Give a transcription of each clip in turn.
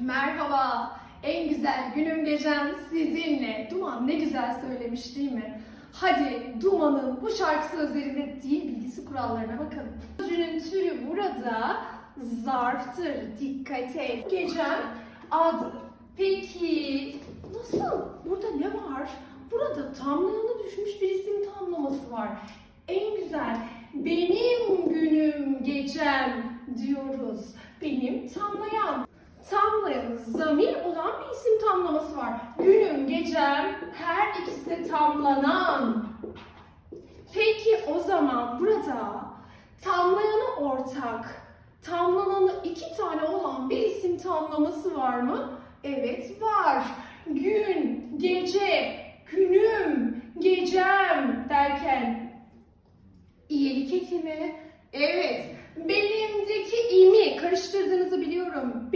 Merhaba. En güzel günüm gecem sizinle. Duman ne güzel söylemiş değil mi? Hadi Duman'ın bu şarkı sözlerinde dil bilgisi kurallarına bakalım. Sözcüğün türü burada zarftır. Dikkat et. Gecem adı. Peki nasıl? Burada ne var? Burada tamlığına düşmüş bir isim tamlaması var. En güzel benim günüm gecem diyoruz. Benim tamlayan. Tamlayan zamir olan bir isim tamlaması var. Günüm gecem her ikisi de tamlanan. Peki o zaman burada tamlayanı ortak, tamlananı iki tane olan bir isim tamlaması var mı? Evet var. Gün, gece, günüm, gecem derken iyilik eki mi? Evet. Benimdeki imi karıştırdığınızı biliyorum.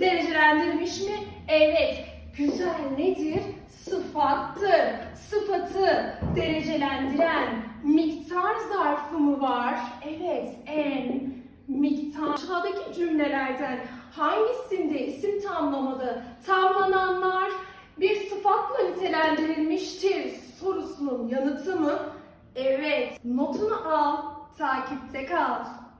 Derecelendirmiş mi? Evet. Güzel nedir? Sıfattır. Sıfatı derecelendiren miktar zarfı mı var? Evet. En miktar. Aşağıdaki cümlelerden hangisinde isim tamlamadı? Tamlananlar bir sıfatla nitelendirilmiştir sorusunun yanıtı mı? Evet. Notunu al, takipte kal.